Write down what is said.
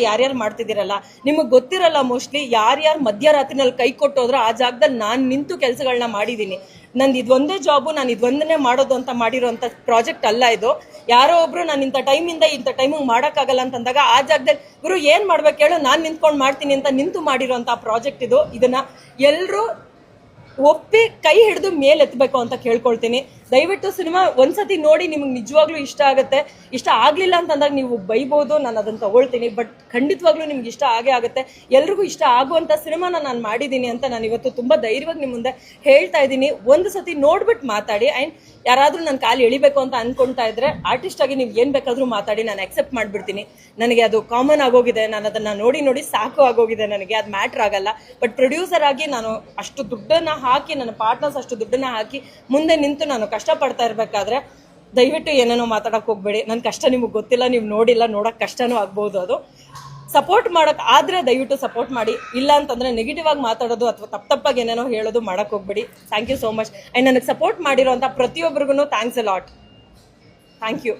ಯಾರ್ಯಾರು ಮಾಡ್ತಿದ್ದೀರಲ್ಲ? ನಿಮಗೆ ಗೊತ್ತಿರಲ್ಲ ಮೋಸ್ಟ್ಲಿ ಯಾರ್ಯಾರು ಮಧ್ಯರಾತ್ರಿನಲ್ಲಿ ಕೈ ಕೊಟ್ಟೋದ್ರೆ ಆ ಜಾಗದಲ್ಲಿ ನಾನು ನಿಂತು ಕೆಲಸಗಳನ್ನ ಮಾಡಿದ್ದೀನಿ ನಂದು ಇದೊಂದೇ ಜಾಬು, ನಾನು ಇದೊಂದನ್ನೇ ಮಾಡೋದು ಅಂತ ಮಾಡಿರೋಂಥ ಪ್ರಾಜೆಕ್ಟ್ ಅಲ್ಲ ಇದು. ಯಾರೋ ಒಬ್ರು ನಾನು ಇಂಥ ಟೈಮಿಂದ ಇಂಥ ಟೈಮಿಗೆ ಮಾಡೋಕ್ಕಾಗಲ್ಲ ಅಂತಂದಾಗ ಆ ಜಾಗದಲ್ಲಿ, ಗುರು, ಏನು ಮಾಡ್ಬೇಕು? ಹೇಳು ನಾನು ನಿಂತ್ಕೊಂಡು ಮಾಡ್ತೀನಿ ಅಂತ ನಿಂತು ಮಾಡಿರೋಂಥ ಪ್ರಾಜೆಕ್ಟ್ ಇದು. ಇದನ್ನ ಎಲ್ಲರೂ ಒಪ್ಪಿ ಕೈ ಹಿಡಿದು ಮೇಲೆ ಎತ್ತಬೇಕು ಅಂತ ಕೇಳ್ಕೊಳ್ತೀನಿ. ದಯವಿಟ್ಟು ಸಿನಿಮಾ ಒಂದ್ಸತಿ ನೋಡಿ ನಿಮ್ಗೆ ನಿಜವಾಗ್ಲೂ ಇಷ್ಟ ಆಗುತ್ತೆ. ಇಷ್ಟ ಆಗ್ಲಿಲ್ಲ ಅಂತಂದಾಗ ನೀವು ಬೈಬೋದು, ನಾನು ಅದನ್ನ ತಗೊಳ್ತೀನಿ. ಬಟ್ ಖಂಡಿತವಾಗ್ಲೂ ನಿಮ್ಗೆ ಇಷ್ಟ ಆಗೇ ಆಗುತ್ತೆ. ಎಲ್ರಿಗೂ ಇಷ್ಟ ಆಗುವಂತ ಸಿನಿಮಾನ ನಾನು ಮಾಡಿದ್ದೀನಿ ಅಂತ ನಾನು ಇವತ್ತು ತುಂಬಾ ಧೈರ್ಯವಾಗಿ ನಿಮ್ಮ ಮುಂದೆ ಹೇಳ್ತಾ ಇದ್ದೀನಿ. ಒಂದು ಸತಿ ನೋಡ್ಬಿಟ್ಟು ಮಾತಾಡಿ. ಆ್ಯಂಡ್ ಯಾರಾದ್ರೂ ನನ್ನ ಕಾಲು ಎಳಿಬೇಕು ಅಂತ ಅನ್ಕೊಂತಾ ಇದ್ರೆ ಆರ್ಟಿಸ್ಟ್ ಆಗಿ ನೀವು ಏನ್ ಬೇಕಾದ್ರೂ ಮಾತಾಡಿ, ನಾನು ಅಕ್ಸೆಪ್ಟ್ ಮಾಡ್ಬಿಡ್ತೀನಿ. ನನಗೆ ಅದು ಕಾಮನ್ ಆಗೋಗಿದೆ. ನಾನು ಅದನ್ನ ನೋಡಿ ನೋಡಿ ಸಾಕು ಆಗೋಗಿದೆ. ನನಗೆ ಅದು ಮ್ಯಾಟ್ರ್ ಆಗಲ್ಲ. ಬಟ್ ಪ್ರೊಡ್ಯೂಸರ್ ಆಗಿ ನಾನು ಅಷ್ಟು ದುಡ್ಡನ್ನ ಹಾಕಿ ನನ್ನ ಪಾರ್ಟ್ನರ್ಸ್ ಅಷ್ಟು ದುಡ್ಡನ್ನ ಹಾಕಿ ಮುಂದೆ ನಿಂತು ನಾನು ಕಷ್ಟಪಡ್ತಾ ಇರಬೇಕಾದ್ರೆ ದಯವಿಟ್ಟು ಏನೇನೋ ಮಾತಾಡಕ್ಕೆ ಹೋಗಬೇಡಿ. ನನ್ನ ಕಷ್ಟ ನಿಮಗೆ ಗೊತ್ತಿಲ್ಲ, ನೀವು ನೋಡಿಲ್ಲ, ನೋಡೋಕೆ ಕಷ್ಟನೂ ಆಗ್ಬೋದು ಅದು. ಸಪೋರ್ಟ್ ಮಾಡೋಕೆ ಆದರೆ ದಯವಿಟ್ಟು ಸಪೋರ್ಟ್ ಮಾಡಿ. ಇಲ್ಲ ಅಂತಂದರೆ ನೆಗೆಟಿವ್ ಆಗಿ ಮಾತಾಡೋದು ಅಥವಾ ತಪ್ಪು ತಪ್ಪಾಗಿ ಏನೇನೋ ಹೇಳೋದು ಮಾಡೋಕ್ಕೆ ಹೋಗ್ಬೇಡಿ. Thank you so much and ನನಗೆ ಸಪೋರ್ಟ್ ಮಾಡಿರೋಂಥ ಪ್ರತಿಯೊಬ್ಬರಿಗೂ thanks a lot thank you